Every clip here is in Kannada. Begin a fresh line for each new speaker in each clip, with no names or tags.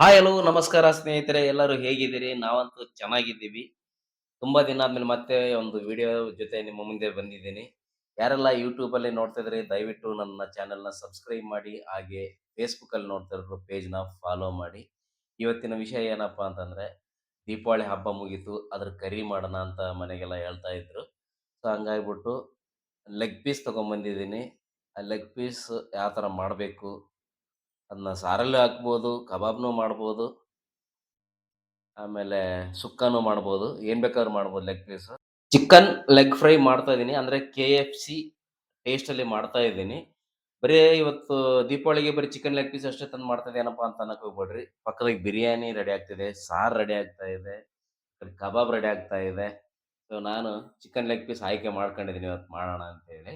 ಹಾಯ್ ಹಲೋ ನಮಸ್ಕಾರ ಸ್ನೇಹಿತರೆ, ಎಲ್ಲರೂ ಹೇಗಿದ್ದೀರಿ? ನಾವಂತೂ ಚೆನ್ನಾಗಿದ್ದೀವಿ. ತುಂಬಾ ದಿನ ಆದ್ಮೇಲೆ ಮತ್ತೆ ಒಂದು ವಿಡಿಯೋ ಜೊತೆ ನಿಮ್ಮ ಮುಂದೆ ಬಂದಿದ್ದೀನಿ. ಯಾರೆಲ್ಲ ಯೂಟ್ಯೂಬ್ ಅಲ್ಲಿ ನೋಡ್ತಾ ಇದ್ರೆ ದಯವಿಟ್ಟು ನನ್ನ ಚಾನೆಲ್ನ ಸಬ್ಸ್ಕ್ರೈಬ್ ಮಾಡಿ, ಹಾಗೆ ಫೇಸ್ಬುಕ್ ಅಲ್ಲಿ ನೋಡ್ತಾ ಪೇಜ್ನ ಫಾಲೋ ಮಾಡಿ. ಇವತ್ತಿನ ವಿಷಯ ಏನಪ್ಪಾ ಅಂತಂದ್ರೆ, ದೀಪಾವಳಿ ಹಬ್ಬ ಮುಗೀತು, ಅದ್ರ ಕರಿ ಮಾಡೋಣ ಅಂತ ಮನೆಗೆಲ್ಲ ಹೇಳ್ತಾ ಇದ್ರು. ಸೊ ಹಂಗಾಗ್ಬಿಟ್ಟು ಲೆಗ್ ಪೀಸ್ ತಗೊಂಡ್ಬಂದಿದ್ದೀನಿ ಆ ಲೆಗ್ ಪೀಸ್ ಯಾವ ಥರ ಮಾಡಬೇಕು ಅದನ್ನ ಸಾರಲ್ಲೂ ಹಾಕ್ಬೋದು, ಕಬಾಬ್ನೂ ಮಾಡ್ಬೋದು, ಆಮೇಲೆ ಸುಕ್ಕನೂ ಮಾಡ್ಬೋದು. ಏನು ಬೇಕಾದ್ರೂ ಮಾಡ್ಬೋದು leg piece chicken leg fry ಮಾಡ್ತಾ ಇದ್ದೀನಿ ಅಂದರೆ ಕೆ ಎಫ್ ಸಿ ಟೇಸ್ಟಲ್ಲಿ ಮಾಡ್ತಾ ಇದ್ದೀನಿ ಬರೀ ಇವತ್ತು ದೀಪಾವಳಿಗೆ ಬರೀ ಚಿಕನ್ ಲೆಗ್ ಪೀಸ್ ಅಷ್ಟೇ ತಂದು ಮಾಡ್ತಾ ಏನಪ್ಪ ಅಂತ ಅನ್ನೋಕೆ ಹೋಗ್ಬೇಡ್ರಿ. ಪಕ್ಕದಾಗ ಬಿರಿಯಾನಿ ರೆಡಿ ಆಗ್ತಿದೆ, ಸಾರು ರೆಡಿ ಆಗ್ತಾ ಇದೆ ಕಬಾಬ್ ರೆಡಿ ಆಗ್ತಾ ಇದೆ. ಸೊ ನಾನು ಚಿಕನ್ ಲೆಗ್ ಪೀಸ್ ಆಯ್ಕೆ ಮಾಡ್ಕೊಂಡಿದ್ದೀನಿ ಇವತ್ತು ಮಾಡೋಣ ಅಂತ ಹೇಳಿ.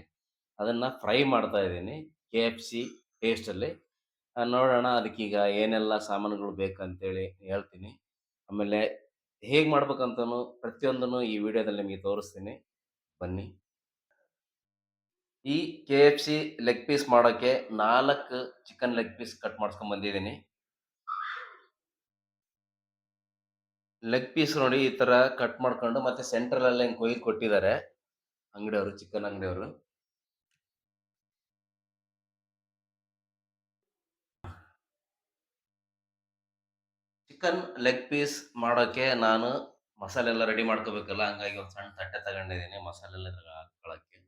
ಅದನ್ನ ಫ್ರೈ ಮಾಡ್ತಾ ಇದ್ದೀನಿ ಕೆ ಎಫ್ ಸಿ ಟೇಸ್ಟ್ ಅಲ್ಲಿ. ನೋಡೋಣ ಅದಕ್ಕೀಗ ಏನೆಲ್ಲ ಸಾಮಾನುಗಳು ಬೇಕಂತೇಳಿ ಹೇಳ್ತೀನಿ. ಆಮೇಲೆ ಹೇಗೆ ಮಾಡ್ಬೇಕಂತನೂ ಪ್ರತಿಯೊಂದನ್ನು ಈ ವಿಡಿಯೋದಲ್ಲಿ ನಿಮಗೆ ತೋರಿಸ್ತೀನಿ. ಬನ್ನಿ. ಈ K F C leg piece ಮಾಡೋಕ್ಕೆ ನಾಲ್ಕು ಚಿಕನ್ ಲೆಗ್ ಪೀಸ್ ಕಟ್ ಮಾಡ್ಸ್ಕೊಂಡ್ ಬಂದಿದ್ದೀನಿ. ಲೆಗ್ ಪೀಸ್ ನೋಡಿ ಈ ತರ ಕಟ್ ಮಾಡ್ಕೊಂಡು ಮತ್ತೆ ಸೆಂಟ್ರಲ್ ಅಲ್ಲಿ ಹಿಂಗ್ ಕೊಯ್ದು ಕೊಟ್ಟಿದ್ದಾರೆ. ಅಂಗಡಿಯವರು ಚಿಕನ್ ಅಂಗಡಿಯವರು. ಚಿಕನ್ ಲೆಗ್ ಪೀಸ್ ಮಾಡೋಕ್ಕೆ ನಾನು ಮಸಾಲೆ ಎಲ್ಲ ರೆಡಿ ಮಾಡ್ಕೋಬೇಕಲ್ಲ, ಹಂಗಾಗಿ ಒಂದು ಸಣ್ಣ ತಟ್ಟೆ ತಗೊಂಡಿದ್ದೀನಿ ಮಸಾಲೆ ಎಲ್ಲ ಹಾಕೊಳ್ಳೋಕ್ಕೆ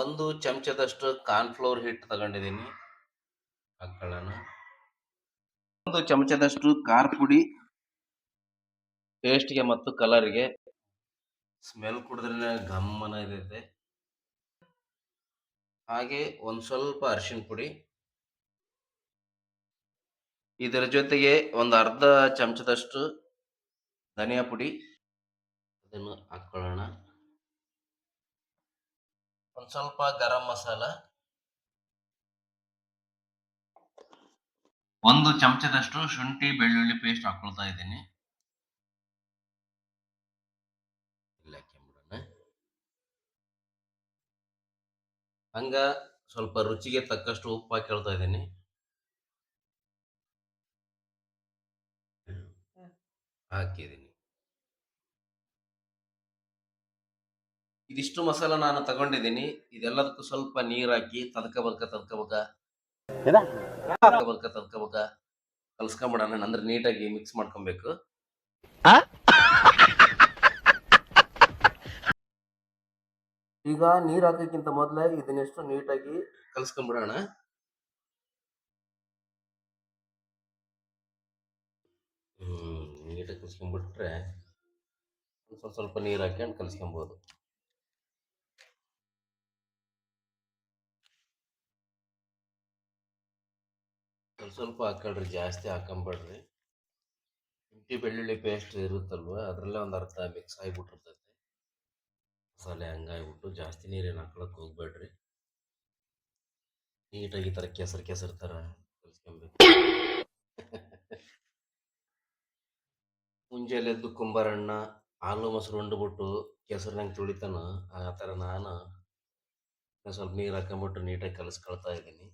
ಒಂದು ಚಮಚದಷ್ಟು ಕಾರ್ನ್ಫ್ಲೋರ್ ಹಿಟ್ಟು ತಗೊಂಡಿದ್ದೀನಿ. ಹಾಕೊಳ್ಳೋಣ. ಒಂದು ಚಮಚದಷ್ಟು ಖಾರ ಪುಡಿ ಟೇಸ್ಟ್ಗೆ ಮತ್ತು ಕಲರ್ಗೆ ಸ್ಮೆಲ್ ಕುಡಿದ್ರೆ ಗಮ್ಮನ ಇದೆ ಹಾಗೆ ಒಂದು ಸ್ವಲ್ಪ ಅರಿಶಿನ ಪುಡಿ. ಇದರ ಜೊತೆಗೆ ಒಂದು ಅರ್ಧ ಚಮಚದಷ್ಟು ಧನಿಯಾ ಪುಡಿ. ಅದನ್ನು ಹಾಕೊಳ್ಳೋಣ. ಒಂದು ಸ್ವಲ್ಪ ಗರಂ ಮಸಾಲ. ಒಂದು ಚಮಚದಷ್ಟು ಶುಂಠಿ ಬೆಳ್ಳುಳ್ಳಿ ಪೇಸ್ಟ್ ಹಾಕೊಳ್ತಾ ಇದ್ದೀನಿ. ಹಂಗ ಸ್ವಲ್ಪ ರುಚಿಗೆ ತಕ್ಕಷ್ಟು ಉಪ್ಪು ಹಾಕೊಳ್ತಾ ಇದ್ದೀನಿ. ಹಾಕಿದ್ದೀನಿ. ಇದಿಷ್ಟು ಮಸಾಲ ನಾನು ತಗೊಂಡಿದ್ದೀನಿ. ಇದೆಲ್ಲದಕ್ಕೂ ಸ್ವಲ್ಪ ನೀರ್ ಹಾಕಿ ತದ್ಕಬರ್ಕ ಬದಕ ತದಕ ತದ್ಕಬಕ ಕಲ್ಸ್ಕೊಂಬಿಡೋಣ. ಅಂದ್ರೆ ನೀಟಾಗಿ ಮಿಕ್ಸ್ ಮಾಡ್ಕೊಬೇಕು. ಈಗ ನೀರ್ ಹಾಕಕ್ಕಿಂತ ಮೊದ್ಲೇ ಇದನ್ನೆಷ್ಟು ನೀಟಾಗಿ ಕಲ್ಸ್ಕೊಂಬಿಡೋಣ. ಹ್ಮ್ ನೀಟಾಗಿ ಒಂದು ಸ್ವಲ್ಪ ಸ್ವಲ್ಪ ನೀರು ಹಾಕ್ಯಂಡು ಕಲಿಸ್ಕೊಬೋದು. ಸ್ವಲ್ಪ ಸ್ವಲ್ಪ ಹಾಕೊಳ್ರಿ, ಜಾಸ್ತಿ ಹಾಕೊಂಬೇಡ್ರಿ ಶುಂಠಿ, ಬೆಳ್ಳುಳ್ಳಿ ಪೇಸ್ಟ್ ಇರುತ್ತಲ್ವ, ಅದರಲ್ಲೇ ಒಂದು ಅರ್ಧ ಮಿಕ್ಸ್ ಆಗಿಬಿಟ್ಟಿರ್ತೈತೆ. ಮಸಾಲೆ ಹಂಗಾಗ್ಬಿಟ್ಟು ಜಾಸ್ತಿ ನೀರೇನು ಹಾಕೊಳಕ್ಕೆ ಹೋಗ್ಬೇಡ್ರಿ ನೀಟಾಗಿ ಈ ಥರ ಕೆಸರು ಕೆಸರು ಥರ ಕಲ್ಸ್ಕೊಬೇಕು. ಮುಂಜಾನೆ ಎದ್ದು ಕುಂಬಾರಣ್ಣ, ಹಾಲು ಮೊಸರು ಉಂಡ್ಬಿಟ್ಟು ಕೆಸರಿನಂಗೆ ತುಳಿತಾನ, ಆ ಥರ ನಾನು ಸ್ವಲ್ಪ ನೀರು ಹಾಕೊಂಬಿಟ್ಟು ನೀಟಾಗಿ ಕಲಿಸ್ಕೊಳ್ತಾ ಇದ್ದೀನಿ.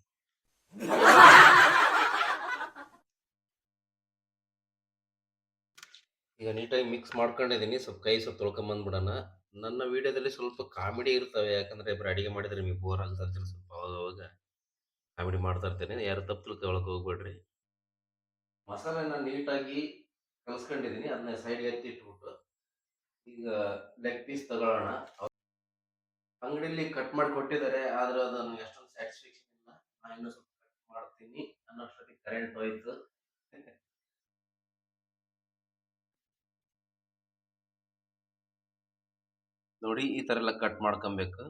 ಈಗ ನೀಟಾಗಿ ಮಿಕ್ಸ್ ಮಾಡ್ಕೊಂಡಿದ್ದೀನಿ, ಸ್ವಲ್ಪ ಕೈ ಸ್ವಲ್ಪ ತೊಳ್ಕೊಂಬಂದ್ಬಿಡೋಣ ನನ್ನ ವಿಡಿಯೋದಲ್ಲಿ ಸ್ವಲ್ಪ ಕಾಮಿಡಿ ಇರ್ತವೆ, ಯಾಕಂದ್ರೆ ಇಬ್ಬರು ಅಡುಗೆ ಮಾಡಿದರೆ ನಿಮಗೆ ಬೋರ್ ಆಗ್ತಾ ಸ್ವಲ್ಪ ಅವಾಗ ಕಾಮಿಡಿ ಮಾಡ್ತಾ ಇರ್ತೇನೆ. ಯಾರು ತಪ್ಪು ತಿಳ್ಕೊಳಕ್ ಹೋಗ್ಬೇಡ್ರಿ. ಮಸಾಲೆನ ನೀಟಾಗಿ ಕಲ್ಸ್ಕೊಂಡಿದ್ದೀನಿ ಅದನ್ನ ಸೈಡ್ಗೆ ಎತ್ತಿ ಇಟ್ಬಿಟ್ಟು ಈಗ ಲೆಗ್ ಪೀಸ್ ತಗೊಳ್ಳೋಣ. ಅಂಗಡಿಲಿ ಕಟ್ ಮಾಡಿ ಕೊಟ್ಟಿದ್ದಾರೆ, ಆದ್ರೆ ಅದನ್ನು ಎಷ್ಟೊಂದು ಸ್ಯಾಟಿಸ್ಫ್ಯಾಕ್ಷನ್ ಇಲ್ಲ. ನಾನು ಸ್ವಲ್ಪ ಕಟ್ ಮಾಡ್ತೀನಿ ಅನ್ನೋಷ್ಟೊತ್ತಿಗೆ ಕರೆಂಟ್ ಹೋಯ್ತು. ನೋಡಿ, ಈ ತರ ಎಲ್ಲ ಕಟ್ ಮಾಡ್ಕೊಬೇಕು.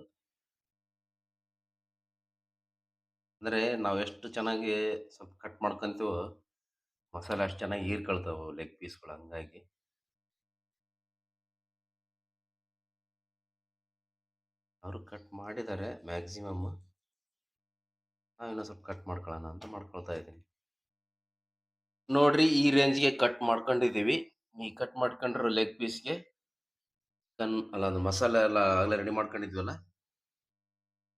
ಅಂದ್ರೆ ನಾವು ಎಷ್ಟು ಚೆನ್ನಾಗಿ ಸ್ವಲ್ಪ ಕಟ್ ಮಾಡ್ಕೊಂತೀವೋ ಮಸಾಲೆ ಅಷ್ಟು ಚೆನ್ನಾಗಿ ಹೀರ್ಕೊಳ್ತಾವೆ ಲೆಗ್ ಪೀಸ್ಗಳು ಹಂಗಾಗಿ. ಅವರು ಕಟ್ ಮಾಡಿದ್ದಾರೆ ಮ್ಯಾಕ್ಸಿಮಮ್ ನಾವು ಇನ್ನೂ ಸ್ವಲ್ಪ ಕಟ್ ಮಾಡ್ಕೊಳ್ಳೋಣ ಅಂತ ಮಾಡ್ಕೊಳ್ತಾ ಇದ್ದೀನಿ. ನೋಡ್ರಿ ಈ ರೇಂಜ್ಗೆ ಕಟ್ ಮಾಡ್ಕೊಂಡಿದ್ದೀವಿ. ಈ ಕಟ್ ಮಾಡ್ಕೊಂಡಿರೋ ಲೆಗ್ ಪೀಸ್ಗೆ ಚಿಕನ್ ಅಲ್ಲ ಅದು ಮಸಾಲೆ ಎಲ್ಲ ಆಗಲೇ ರೆಡಿ ಮಾಡ್ಕೊಂಡಿದ್ವಲ್ಲ?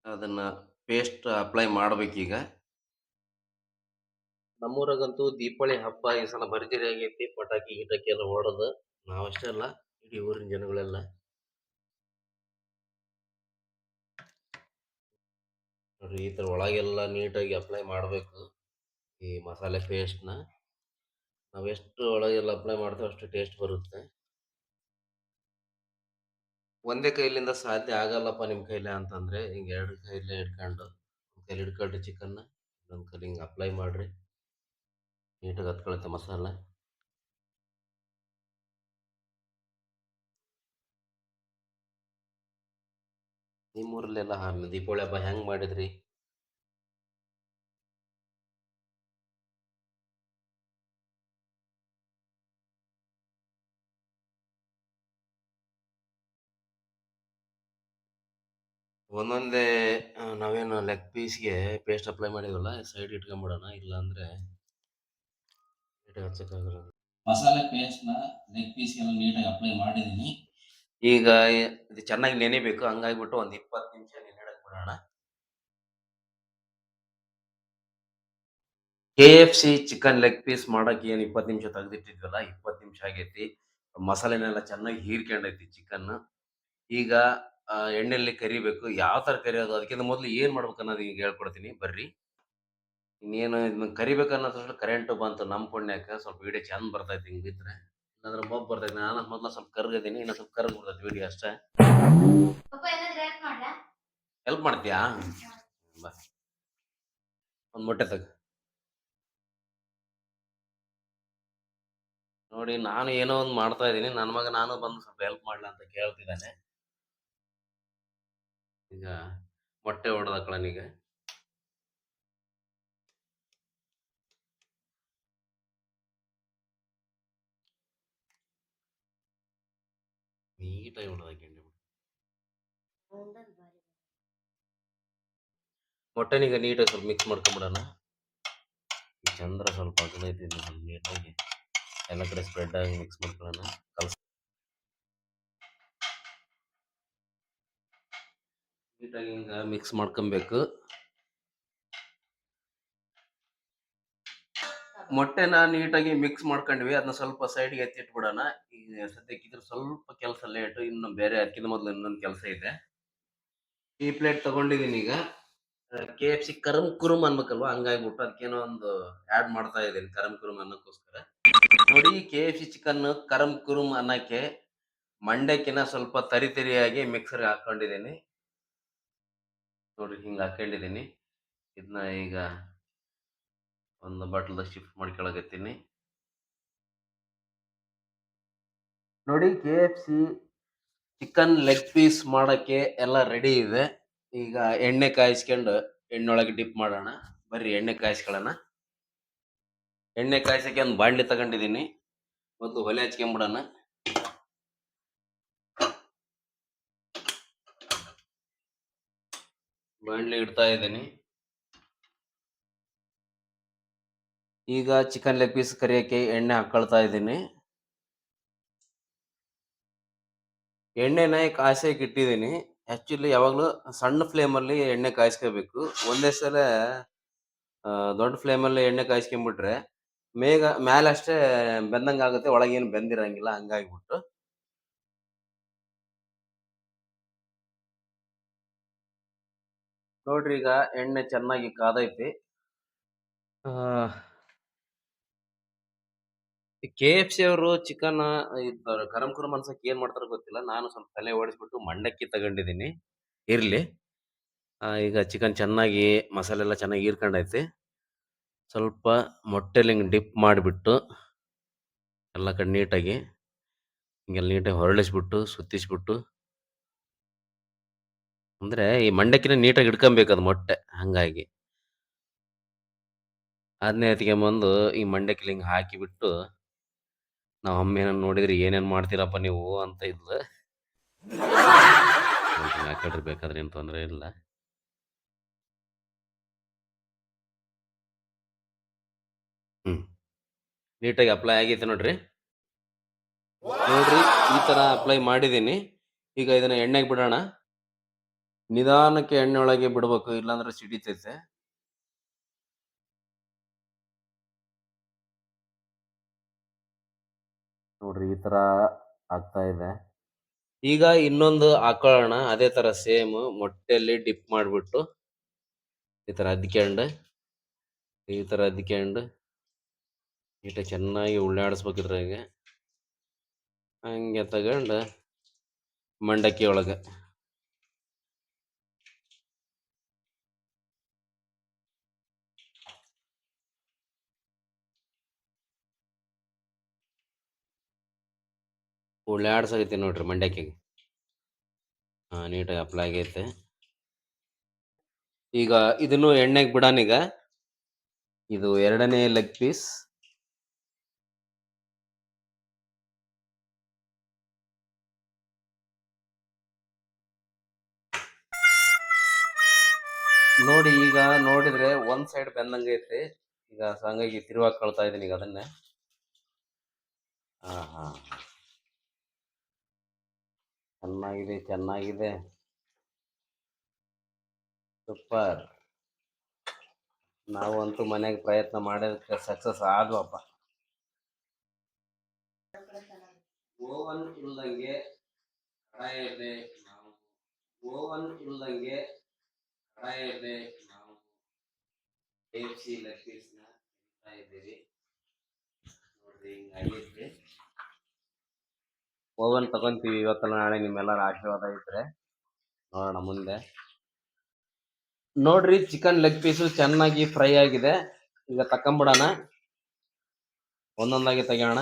ಅದನ್ನು ಪೇಸ್ಟ್ ಅಪ್ಲೈ ಮಾಡ್ಬೇಕೀಗ. ನಮ್ಮೂರಾಗಂತೂ ದೀಪಾವಳಿ ಹಬ್ಬ ಈ ಸಲ ಭರ್ಜರಿ ಆಗೈತಿ, ಪಟಾಕಿ ಗಿಟಾಕಿ ಎಲ್ಲ ಹೊಡೆದು. ನಾವಷ್ಟೇ ಅಲ್ಲ, ಇಡೀ ಊರಿನ ಜನಗಳೆಲ್ಲ ನೋಡ್ರಿ, ಈ ತರ ಒಳಗೆಲ್ಲ ನೀಟಾಗಿ ಅಪ್ಲೈ ಮಾಡಬೇಕು. ಈ ಮಸಾಲೆ ಪೇಸ್ಟ್ನ ನಾವು ಎಷ್ಟು ಒಳಗೆಲ್ಲ ಅಪ್ಲೈ ಮಾಡ್ತೇವೆ ಅಷ್ಟು ಟೇಸ್ಟ್ ಬರುತ್ತೆ. ಒಂದೇ ಕೈಲಿಂದ ಸಾಧ್ಯ ಆಗಲ್ಲಪ್ಪ ನಿಮ್ಮ ಕೈಲೇ ಅಂತಂದ್ರೆ, ಹಿಂಗೆ ಎರಡು ಕೈಲೇ ಹಿಡ್ಕೊಂಡು, ಒಂದು ಕೈಲಿ ಹಿಡ್ಕೊಳ್ರಿ ಚಿಕನ್ನ ಇನ್ನೊಂದು ಕೈಲಿ ಹಿಂಗೆ ಅಪ್ಲೈ ಮಾಡ್ರಿ. ನೀಟಾಗಿ ಹತ್ಕೊಳುತ್ತೆ ಮಸಾಲ. ನಿಮ್ಮೂರಲ್ಲೆಲ್ಲ ದೀಪಾವಳಿ ಹಬ್ಬ ಹೆಂಗೆ ಮಾಡಿದ್ರಿ? ಒಂದೊಂದೇ, ನಾವೇನು ಲೆಗ್ ಪೀಸ್ಗೆ ಪೇಸ್ಟ್ ಅಪ್ಲೈ ಮಾಡಿದ್ವಲ್ಲ, ಸೈಡ್ ಇಟ್ಕೊಂಬಿಡೋಣ ಇಲ್ಲ ಅಂದ್ರೆ ನೀಟಾಗಿ ಹಚ್ಚಕ್ಕಾಗಲ್ಲ ಮಸಾಲೆ ಪೇಸ್ಟ್ನ ಲೆಗ್ ಪೀಸ್ಗೆಲ್ಲ ನೀಟಾಗಿ ಅಪ್ಲೈ ಮಾಡಿದ್ದೀನಿ ಈಗ ಇದು ಚೆನ್ನಾಗಿ ನೆನೆಬೇಕು ಹಂಗಾಗ್ಬಿಟ್ಟು ಒಂದು ಇಪ್ಪತ್ತು ನಿಮಿಷ ನೆನೆಡಕ್ಕೆ ಬಿಡೋಣ. K F C chicken leg piece ಮಾಡೋಕೆ ಏನು ಇಪ್ಪತ್ತು ನಿಮಿಷ ತೆಗೆದಿಟ್ಟಿದ್ವಲ್ಲ ಇಪ್ಪತ್ತು ನಿಮಿಷ ಆಗೈತಿ. ಮಸಾಲೆನೆಲ್ಲ ಚೆನ್ನಾಗಿ ಹೀರ್ಕೊಂಡೈತಿ ಚಿಕನ್ ಈಗ ಎಣ್ಣೆಯಲ್ಲಿ ಕರಿಬೇಕು ಯಾವ ತರ ಕರಿಯೋದು ಅದಕ್ಕಿಂತ ಮೊದಲು ಏನ್ ಮಾಡ್ಬೇಕು ಅನ್ನೋದು ಈಗ ಹೇಳ್ಕೊಡ್ತೀನಿ. ಬರ್ರಿ. ಇನ್ನೇನು ಇದನ್ನ ಕರಿಬೇಕು ಅನ್ನೋದ್ರಲ್ಲಿ ಕರೆಂಟ್ ಬಂತು ನಮ್ಮ ಪುಣ್ಯಕ್ಕೆ ಸ್ವಲ್ಪ ವಿಡಿಯೋ ಚಂದ ಬರ್ತೈತಿ ಹಿಂಗೆ ಬಿದ್ರೆ. ಇಲ್ಲಾಂದ್ರೆ ಮೊಬ್ ಬರ್ತೈತಿ ನಾನು ಮೊದಲ ಸ್ವಲ್ಪ ಕರ್ಗದೀನಿ ಇನ್ನ ಸ್ವಲ್ಪ ಕರ್ಗ ಬರ್ತೈತಿ ವಿಡಿಯೋ ಅಷ್ಟೇ? ಹೆಲ್ಪ್ ಮಾಡ್ತೀಯಾ? ಬಾ. ಒಂದ್ ಮೊಟ್ಟೆ ತಗ. ನೋಡಿ ನಾನು ಏನೋ ಒಂದು ಮಾಡ್ತಾ ಇದ್ದೀನಿ. ನನ್ನ ಮಗ ನಾನು ಬಂದು ಸ್ವಲ್ಪ ಹೆಲ್ಪ್ ಮಾಡ್ಲಾ ಅಂತ ಕೇಳ್ತಿದ್ದಾನೆ. ಈಗ ಮೊಟ್ಟೆ ನೀಟಾಗಿ ಹೊಡೆದಾಕಂಡಿ ಮೊಟ್ಟೆನೀಗ ನೀಟಾಗಿ ಸ್ವಲ್ಪ ಮಿಕ್ಸ್ ಮಾಡ್ಕೊಂಬಿಡೋಣ. ಈ ಚಂದ್ರ ಸ್ವಲ್ಪ ಅಗಲೈತಿ ಸ್ವಲ್ಪ ನೀಟಾಗಿ. ಎಲ್ಲ ಕಡೆ ಸ್ಪ್ರೆಡ್ ಆಗಿ ಮಿಕ್ಸ್ ಮಾಡ್ಕೊಳ್ಳೋಣ. ಕಲ್ಸ್ ನೀಟಾಗಿ ಹಿಂಗೆ ಮಿಕ್ಸ್ ಮಾಡ್ಕೊಬೇಕು. ಮೊಟ್ಟೆನ ನೀಟಾಗಿ ಮಿಕ್ಸ್ ಮಾಡ್ಕೊಂಡ್ವಿ. ಅದನ್ನ ಸ್ವಲ್ಪ ಸೈಡ್ಗೆ ಎತ್ತಿಟ್ಬಿಡೋಣ. ಈಗ ಸದ್ಯಕ್ಕೆ ಇದ್ರ ಸ್ವಲ್ಪ ಕೆಲಸ ಲೇಟ್ ಇನ್ನು ಬೇರೆ ಅದಕ್ಕಿಂತ ಮೊದಲು ಇನ್ನೊಂದು ಕೆಲಸ ಇದೆ. ಈ ಪ್ಲೇಟ್ ತಗೊಂಡಿದ್ದೀನಿ ಈಗ. ಕೆ ಎಫ್ ಸಿ ಕರಮ್ ಕುರುಮ್ ಅನ್ಬೇಕಲ್ವಾ? ಹಂಗಾಗ್ಬಿಟ್ಟು ಅದಕ್ಕೇನೋ ಒಂದು ಆ್ಯಡ್ ಮಾಡ್ತಾ ಇದ್ದೀನಿ ಕರಮ್ ಕುರುಮ್ ಅನ್ನೋಕ್ಕೋಸ್ಕರ. ನೋಡಿ ಕೆ ಎಫ್ ಸಿ ಚಿಕನ್ ಕರಮ್ ಕುರುಮ್ ಅನ್ನಕ್ಕೆ ಮಂಡಕ್ಕಿನ ಸ್ವಲ್ಪ ತರಿ ತರಿಯಾಗಿ ಮಿಕ್ಸರ್ಗೆ ಹಾಕೊಂಡಿದ್ದೀನಿ ನೋಡಿ ಹಿಂಗೆ ಹಾಕೊಂಡಿದ್ದೀನಿ ಇದನ್ನ ಈಗ ಒಂದು ಬಾಟಲ್ ಶಿಫ್ಟ್ ಮಾಡ್ಕೊಳಕತ್ತೀನಿ ನೋಡಿ K F C chicken leg piece ಮಾಡೋಕ್ಕೆ ಎಲ್ಲ ರೆಡಿ ಇದೆ. ಈಗ ಎಣ್ಣೆ ಕಾಯಿಸ್ಕೊಂಡು ಎಣ್ಣೊಳಗೆ ಡಿಪ್ ಮಾಡೋಣ. ಬರ್ರಿ ಎಣ್ಣೆ ಕಾಯಿಸ್ಕೊಳ್ಳೋಣ. ಎಣ್ಣೆ ಕಾಯಿಸೋಕ್ಕೆ ಒಂದು ಬಾಂಡ್ಲಿ ತಗೊಂಡಿದ್ದೀನಿ. ಮೊದಲು ಒಲೆ ಹಚ್ಕೊಂಬಿಡೋಣ. ಬಾಂಡ್ಲಿ ಇಡ್ತಾ ಇದ್ದೀನಿ. ಈಗ ಚಿಕನ್ ಲೆಗ್ ಪೀಸ್ ಕರಿಯೋಕ್ಕೆ ಎಣ್ಣೆ ಹಾಕೊಳ್ತಾ ಇದ್ದೀನಿ. ಎಣ್ಣೆನ ಕಾಯಿಸೋಕೆ ಇಟ್ಟಿದ್ದೀನಿ. ಆ್ಯಕ್ಚುಲಿ ಯಾವಾಗಲೂ ಸಣ್ಣ ಫ್ಲೇಮಲ್ಲಿ ಎಣ್ಣೆ ಕಾಯಿಸ್ಕೋಬೇಕು. ಒಂದೇ ಸಲ ದೊಡ್ಡ ಫ್ಲೇಮಲ್ಲಿ ಎಣ್ಣೆ ಕಾಯಿಸ್ಕೊಂಬಿಟ್ರೆ ಮೇಗ ಮೇಲೆ ಅಷ್ಟೇ ಬೆಂದಂಗೆ ಆಗುತ್ತೆ. ಒಳಗೇನು ಬೆಂದಿರಂಗಿಲ್ಲ, ಹಂಗಾಗಿಬಿಟ್ಟು. ನೋಡ್ರಿ ಈಗ ಎಣ್ಣೆ ಚೆನ್ನಾಗಿ ಕಾದೈತಿ. ಕೆ ಎಫ್ ಸಿ ಅವರು ಚಿಕನ್ ಗರಂ ಕುರುಮ್ ಅನ್ಸಕ್ಕೆ ಏನ್ ಮಾಡ್ತಾರೋ ಗೊತ್ತಿಲ್ಲ. ನಾನು ಸ್ವಲ್ಪ ತಲೆ ಓಡಿಸ್ಬಿಟ್ಟು ಮಂಡಕ್ಕಿ ತಗೊಂಡಿದ್ದೀನಿ. ಇರ್ಲಿ. ಈಗ ಚಿಕನ್ ಚೆನ್ನಾಗಿ ಮಸಾಲೆ ಎಲ್ಲ ಚೆನ್ನಾಗಿ ಹೀರ್ಕೊಂಡೈತಿ. ಸ್ವಲ್ಪ ಮೊಟ್ಟೆಲಿ ಹಿಂಗೆ ಡಿಪ್ ಮಾಡಿಬಿಟ್ಟು ಎಲ್ಲ ಕಡೆ ನೀಟಾಗಿ ಹಿಂಗೆಲ್ಲ ನೀಟಾಗಿ ಹೊರಳಿಸ್ಬಿಟ್ಟು ಸುತ್ತಿಸ್ಬಿಟ್ಟು ಅಂದ್ರೆ ಈ ಮಂಡಕ್ಕಿನ ನೀಟಾಗಿ ಹಿಡ್ಕೊಬೇಕು ಅದು ಮೊಟ್ಟೆ. ಹಂಗಾಗಿ ಅದನ್ನೇ ಎತ್ಕೊಂಬಂದು ಈ ಮಂಡಕ್ಕಿಲಿ ಹಿಂಗೆ ಹಾಕಿಬಿಟ್ಟು ನಾವು ಅಮ್ಮೇನ ನೋಡಿದ್ರೆ ಏನೇನ್ ಮಾಡ್ತೀರಪ್ಪ ನೀವು ಅಂತ ಇದ್ಲು. ಹಾಕಿಡ್ರಿ ಬೇಕಾದ್ರೆ ಏನ್ ತೊಂದರೆ ಇಲ್ಲ. ಹ್ಮ್. ನೀಟಾಗಿ ಅಪ್ಲೈ ಆಗೈತೆ ನೋಡ್ರಿ. ನೋಡ್ರಿ, ಈ ತರ ಅಪ್ಲೈ ಮಾಡಿದ್ದೀನಿ ಈಗ ಇದನ್ನ ಎಣ್ಣೆಗೆ ಬಿಡೋಣ. ನಿಧಾನಕ್ಕೆ ಎಣ್ಣೆ ಒಳಗೆ ಬಿಡ್ಬೇಕು, ಇಲ್ಲಾಂದ್ರೆ ಸಿಡಿತೈತೆ. ನೋಡ್ರಿ ಈ ತರ ಆಗ್ತಾ ಇದೆ. ಈಗ ಇನ್ನೊಂದು ಹಾಕೊಳ್ಳೋಣ ಅದೇ ತರ ಸೇಮ್ ಮೊಟ್ಟೆಯಲ್ಲಿ ಡಿಪ್ ಮಾಡಿಬಿಟ್ಟು ಈ ತರ ಅದ್ಕೊಂಡು ಈ ತರ ಅದ್ಕೊಂಡು ನೀಟ ಚೆನ್ನಾಗಿ ಉಳ್ಳಾಡಿಸ್ಬೇಕಿದ್ರಾಗೆ ಹಂಗೆ ತಗೊಂಡು ಮಂಡಕ್ಕಿ ಒಳಗೆ. ಉಳ್ಳಾಡ್ಸಾಗೈತಿ ನೋಡ್ರಿ ಮಂಡ್ಯಕ್ಕಿಗೆ ಹಾಂ, ನೀಟಾಗಿ ಅಪ್ಲೈ ಆಗೈತೆ. ಈಗ ಇದನ್ನು ಎಣ್ಣೆಗೆ ಬಿಡಾನೀಗ ಇದು ಎರಡನೇ ಲೆಗ್ ಪೀಸ್ ನೋಡಿ ಈಗ ನೋಡಿದ್ರೆ ಒಂದ್ ಸೈಡ್ ಬೆಂದಂಗೈತೆ ಈಗ ಸೊ ಹಂಗಾಗಿ ತಿರುವಾಕೊಳ್ತಾ ಇದೀನಿ ಈಗ ಅದನ್ನೇ. ಹಾ ಹಾ ಚೆನ್ನಾಗಿದೆ ಚೆನ್ನಾಗಿದೆ. ಸೂಪರ್. ನಾವಂತೂ ಮನೆಗೆ ಪ್ರಯತ್ನ ಮಾಡೋದಕ್ಕೆ ಸಕ್ಸಸ್ ಆದ್ವಪ್ಪ. ಓವನ್ ಇಲ್ದಂಗೆ ಕಡಾಯಲ್ಲಿ ನಾವು. ಓವನ್ ಇಲ್ದಂಗೆ ಕಡಾಯಲ್ಲಿ ನಾವು. ಎಫ್ ಸಿ ಲೆಗ್ ಇದ್ದೀವಿ ನೋಡ್ರಿ ಓವನ್ ತಗೊಂತೀವಿ ಇವತ್ತಲ್ಲ ನಾಳೆ ನಿಮ್ಮೆಲ್ಲರ ಆಶೀರ್ವಾದ ಇದ್ರೆ. ನೋಡೋಣ ಮುಂದೆ. ನೋಡ್ರಿ ಚಿಕನ್ ಲೆಗ್ ಪೀಸು ಚೆನ್ನಾಗಿ ಫ್ರೈ ಆಗಿದೆ. ಈಗ ತಕೊಂಬಿಡೋಣ ಒಂದೊಂದಾಗಿ ತೆಗೋಣ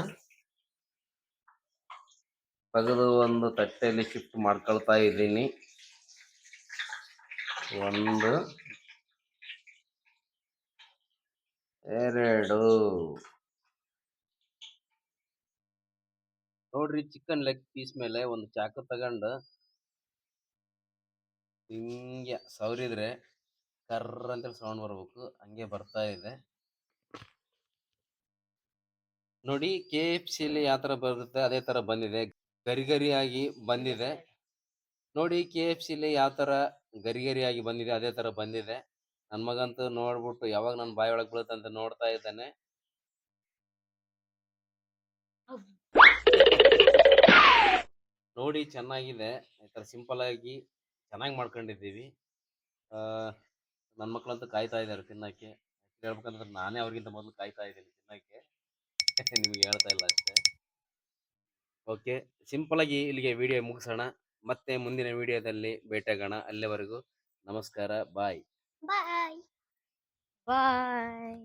ತೆಗೆದು ಒಂದು ತಟ್ಟೆಯಲ್ಲಿ ಶಿಫ್ಟ್ ಮಾಡ್ಕೊಳ್ತಾ ಇದ್ದೀನಿ. ಒಂದು, ಎರಡು. ನೋಡ್ರಿ ಚಿಕನ್ ಲೆಗ್ ಪೀಸ್ ಮೇಲೆ ಒಂದು ಚಾಕು ತಗೊಂಡು ಹಿಂಗೆ ಸವರಿದ್ರೆ ಕರ್ರ ಅಂತ ಸೌಂಡ್ ಬರ್ಬೇಕು. ಹಂಗೆ ಬರ್ತಾ ಇದೆ. ನೋಡಿ ಕೆ ಎಫ್ ಸಿಲಿ ಯಾವ ಥರ ಬರುತ್ತೆ ಅದೇ ತರ ಬಂದಿದೆ. ಗರಿ ಗರಿಯಾಗಿ ಬಂದಿದೆ. ನೋಡಿ ಕೆ ಎಫ್ ಸಿಲಿ ಯಾವ ತರ ಗರಿ ಗರಿಯಾಗಿ ಬಂದಿದೆ ಅದೇ ತರ ಬಂದಿದೆ. ನನ್ನ ಮಗಂತೂ ನೋಡ್ಬಿಟ್ಟು ಯಾವಾಗ ನನ್ನ ಬಾಯಿ ಒಳಗೆ ಅಂತ ನೋಡ್ತಾ ಇದ್ದಾನೆ. ನೋಡಿ ಚೆನ್ನಾಗಿದೆ. ಈ ಥರ ಸಿಂಪಲ್ ಆಗಿ ಚೆನ್ನಾಗಿ ಮಾಡ್ಕೊಂಡಿದ್ದೀವಿ. ನನ್ನ ಮಕ್ಕಳಂತೂ ಕಾಯ್ತಾ ಇದ್ದಾರೆ ತಿನ್ನೋಕ್ಕೆ. ಹೇಳ್ಬೇಕಂದ್ರೆ ನಾನೇ ಅವ್ರಿಗಿಂತ ಮೊದಲು ಕಾಯ್ತಾ ಇದ್ದೀನಿ ತಿನ್ನೋಕ್ಕೆ. ನಿಮಗೆ ಹೇಳ್ತಾ ಇಲ್ಲ ಅಷ್ಟೇ. ಓಕೆ ಸಿಂಪಲ್ ಆಗಿ ಇಲ್ಲಿಗೆ ವಿಡಿಯೋ ಮುಗಿಸೋಣ. ಮತ್ತೆ ಮುಂದಿನ ವಿಡಿಯೋದಲ್ಲಿ ಭೇಟಿಯಾಗೋಣ. ಅಲ್ಲಿವರೆಗೂ ನಮಸ್ಕಾರ ಬಾಯ್.
ಬಾಯ್. ಬಾಯ್.